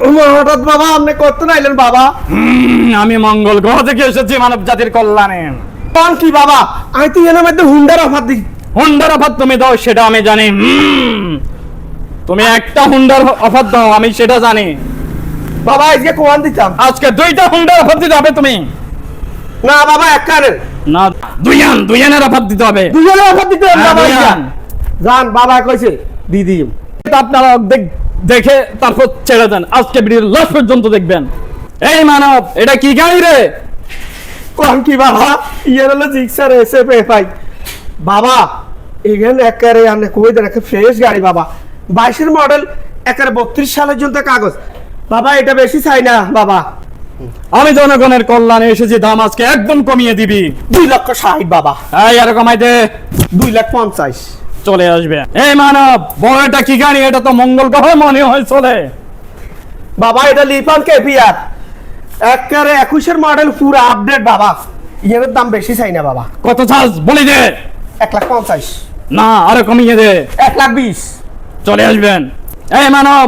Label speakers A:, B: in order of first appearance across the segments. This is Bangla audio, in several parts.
A: হঠাৎ বাবা আপনি করতে নাইলেন বাবা?
B: আমি মঙ্গল গ্রহ থেকে এসেছি মানব জাতির কল্যাণে।
A: কোন কি বাবা? আমি তো এর মধ্যে হুন্ডার অফার দিই।
B: হুন্ডার অফার তুমি দাও সেটা আমি জানি। তুমি একটা হুন্ডার অফার দাও আমি সেটা জানি।
A: বাবা আজকে কোয়ান দিতাম।
B: আজকে দুইটা হুন্ডার অফার দিতে হবে তুমি।
A: না বাবা এক কানের
B: না দুইয়ান দুইয়ানের অফার দিতে হবে।
A: দুজনে অফার দিতে হবে
B: হ্যাঁ,
A: বাবা জান। বাবা কইছে দিদি
B: আপনারা দেখ- দেখে তারপর ছেড়ে দেন। আজকে ভিডিওর লাস্ট পর্যন্ত দেখবেন। এই মানব এটা কি গাড়ি রে?
A: কোন কি বাবা? ইয়ের হলো জিক্সার এসে পে পাই বাবা এখানে একারে আপনি কই দেন? একটা ফ্রেশ গাড়ি বাবা। বাইশের মডেল একারে বত্রিশ সালের জন্য কাগজ। বাবা এটা বেশি চাই না বাবা।
B: আমি জনগণের কল্যাণে এসেছি দাম আজকে একদম কমিয়ে দিবি।
A: দুই লক্ষ ষাট বাবা।
B: এই আর কমাইতে
A: দুই লাখ পঞ্চাশ।
B: চলে আসবে। এই মানব বড় এটা কি গাড়ি এটা তো মঙ্গল গ্রহ মনে হয় চলে।
A: বাবা এটা লিফান কেপিআর। একেবারে একুশের মডেল পুরো আপডেট বাবা। ইয়ের দাম বেশি চাই না বাবা।
B: কত চার্জ বলি দে।
A: এক লাখ পঞ্চাশ।
B: না আরও কমিয়ে দে।
A: এক লাখ বিশ।
B: চলে আসবেন। এই মানব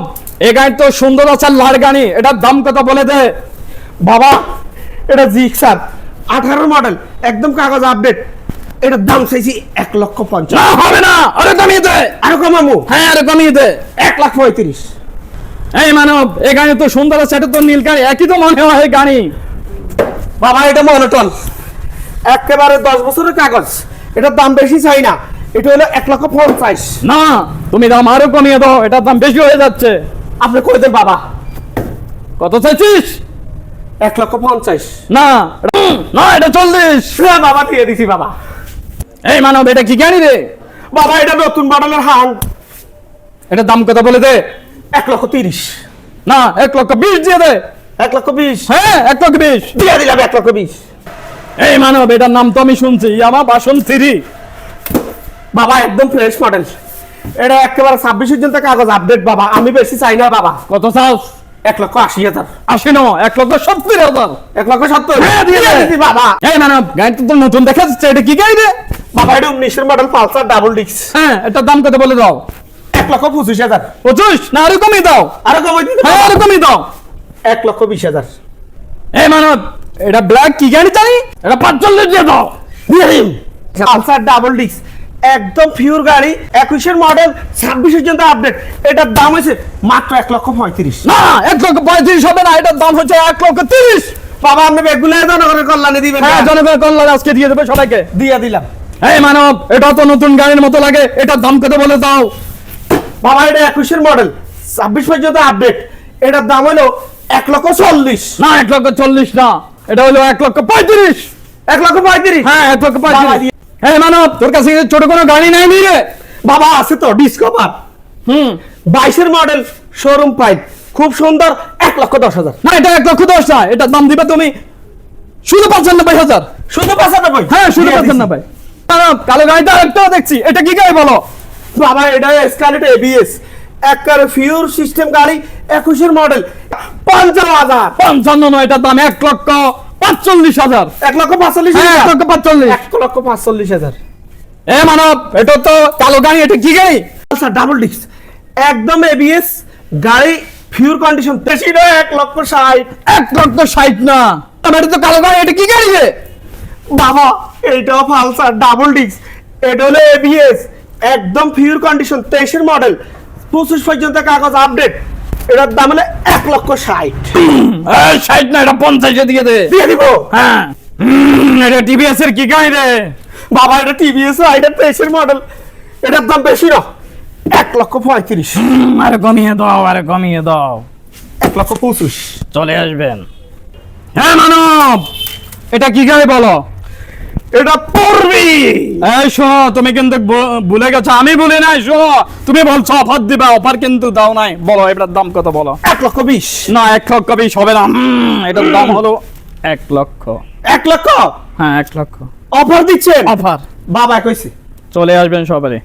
B: এ গাড়ি তো সুন্দর আছে লাল গাড়ি। এটার দাম কত বলে দে।
A: বাবা এটা জিক্সার। আঠারো মডেল একদম কাগজ আপডেট এটার দাম চাইছি এক লক্ষ পঞ্চাশ।
B: হবে না। আরও কমিয়ে দে।
A: আরও কমামু?
B: হ্যাঁ আরও কমিয়ে দে।
A: এক লাখ পঁয়ত্রিশ।
B: এই মানব এই গাড়ি তো সুন্দর আছে এটা তো নীল গাড়ি একই তো মনে হয় এই গাড়ি।
A: বাবা এটা মনোটন। একেবারে দশ বছরের কাগজ। এটার দাম বেশি চাই না। এটা হলো এক লক্ষ পঞ্চাশ।
B: না তুমি দাম আরও কমিয়ে দাও এটার দাম বেশি হয়ে যাচ্ছে।
A: আপনি করে দেন বাবা?
B: কত চাইছিস?
A: এক লক্ষ পঞ্চাশ।
B: না না এটা চল্লিশ।
A: না বাবা দিয়ে দিছি বাবা।
B: এই মানব এটা কি গাড়ি রে?
A: বাবা এটা নতুন মডেলের হাং।
B: এটার দাম কত বলে দে?
A: এক লক্ষ তিরিশ।
B: না এক লক্ষ বিশ দিয়ে দে।
A: এক লক্ষ বিশ।
B: হ্যাঁ এক লক্ষ বিশ।
A: দিয়ে দিলাম এক লক্ষ বিশ।
B: এই মানব এটার নাম তো আমি শুনছি আমার বাসন থ্রি
A: বাবা একদম ফ্রেশ মডেল এটা একেবারে ছাব্বিশ পর্যন্ত কাগজ আপডেট বাবা। আমি বেশি চাই না বাবা।
B: কত চাস?
A: এক লক্ষ আশি হাজার।
B: আশি ন এক লক্ষ সত্তর হাজার।
A: এক লক্ষ সত্তর।
B: হ্যাঁ,
A: বাবা।
B: এই মানব গাড়িটা তো নতুন দেখা যাচ্ছে এটা কি গাড়ি রে?
A: বাবা এটা উনিশের মডেল পালসার ডাবল ডিক্স
B: হ্যাঁ এটার দাম কত বলে দাও?
A: এক লক্ষ পঁচিশ হাজার।
B: পঁচিশ? না আরও কমিয়ে দাও।
A: আরও
B: হ্যাঁ আরও কমিয়ে দাও।
A: এক লক্ষ বিশ হাজার।
B: এই মানব এটা ব্ল্যাক কি গাড়ি জানি? এটা পাঁচচল্লিশ দিয়ে দাও।
A: পালসার ডাবল ডিক্স একদম পিওর গাড়ি একুশের মডেল ছাব্বিশ পর্যন্ত আপডেট এটার দাম হয়েছে মাত্র এক লক্ষ পঁয়ত্রিশ।
B: না এক লক্ষ পঁয়ত্রিশ হবে না এটার দাম হচ্ছে এক লক্ষ তিরিশ।
A: বাবা আপনি বেগুলো জনগণের কল্যাণে দিবেন
B: হ্যাঁ জনগণের কল্যাণ আজকে দিয়ে দেবে সবাইকে।
A: দিয়ে দিলাম।
B: এই মানব এটা তো নতুন গাড়ির মতো লাগে এটার দাম কত বলে দাও?
A: বাবা এটা একুশের মডেল ছাব্বিশ পর্যন্ত আপডেট এটার দাম হলো এক লক্ষ চল্লিশ।
B: না এক লক্ষ চল্লিশ না এটা হলো এক লক্ষ পঁয়ত্রিশ।
A: এক লক্ষ পঁয়ত্রিশ?
B: হ্যাঁ এক লক্ষ পঁয়ত্রিশ। এই মানব তোর কাছে ছোট কোনো গাড়ি নাই নি রে?
A: বাবা আছে তো ডিসকভার
B: হুম।
A: বাইশের মডেল শোরুম পাইপ খুব সুন্দর এক লক্ষ দশ হাজার।
B: না এটা এক লক্ষ দশ না এটার দাম দিবে তুমি শুধু পঁচানব্বই হাজার।
A: শুধু পঁচানব্বই?
B: হ্যাঁ শুধু। পঁচানব্বই। কালো গাড়িটা একটাও দেখছি। এটা কি গাড়ি বলো?
A: বাবা এটা স্কালেট এবিএস একবারে ফিউর সিস্টেম গাড়ি একুশের মডেল পঞ্চান্ন হাজার।
B: পঞ্চান্ন নয় এটার দাম এক লক্ষ পাঁচচল্লিশ হাজার।
A: এক লক্ষ পাঁচচল্লিশ
B: হ্যাঁ এক লক্ষ পাঁচচল্লিশ।
A: এক লক্ষ পাঁচচল্লিশ হাজার।
B: এ মানব এটা তো কালো গাড়ি এটা কি গাড়ি?
A: আচ্ছা ডাবল ডিস্ক একদম এবিএস গাড়ি ফিউর কন্ডিশন বেশি নয় এক লক্ষ ষাট।
B: এক লক্ষ ষাট না। এটা তো কালো গাড়ি এটা কি গাড়ি
A: বাবা এইটাও ফালসার ডাবল ডিস্ক এটা হলো এবিএস একদম ফিউর কন্ডিশন তেইশের মডেল পঁচিশ পর্যন্ত কাগজ আপডেট এটার দাম হলো এক লক্ষ ষাট।
B: ষাট না এটা পঞ্চাশে দিয়ে দে।
A: দিয়ে দিব।
B: হ্যাঁ। এটা টিভিএস এর কি গাড়ি রে?
A: বাবা এটা টিভিএস এটা তেইশের মডেল এটার দাম বেশি না। এক লক্ষ পঁয়ত্রিশ।
B: আরে কমিয়ে দাও আরে কমিয়ে দাও।
A: এক লক্ষ পঁচিশ।
B: চলে আসবেন। হ্যাঁ মানব! এটা কি গাড়ি বলো?
A: এটা পড়বি।
B: এই শোনো তুমি কিন্তু ভুলে গেছো আমি ভুলে নাই শোনো তুমি বলছো অফার দিবা অফার কিন্তু দাও নাই। বলো এটার দাম কত বলো?
A: এক লক্ষ বিশ।
B: না এক লক্ষ বিশ হবে না। এটার দাম হলো এক লক্ষ।
A: এক লক্ষ?
B: হ্যাঁ এক লক্ষ।
A: অফার দিচ্ছেন?
B: অফার।
A: বাবা কইছে।
B: চলে আসবেন সবাই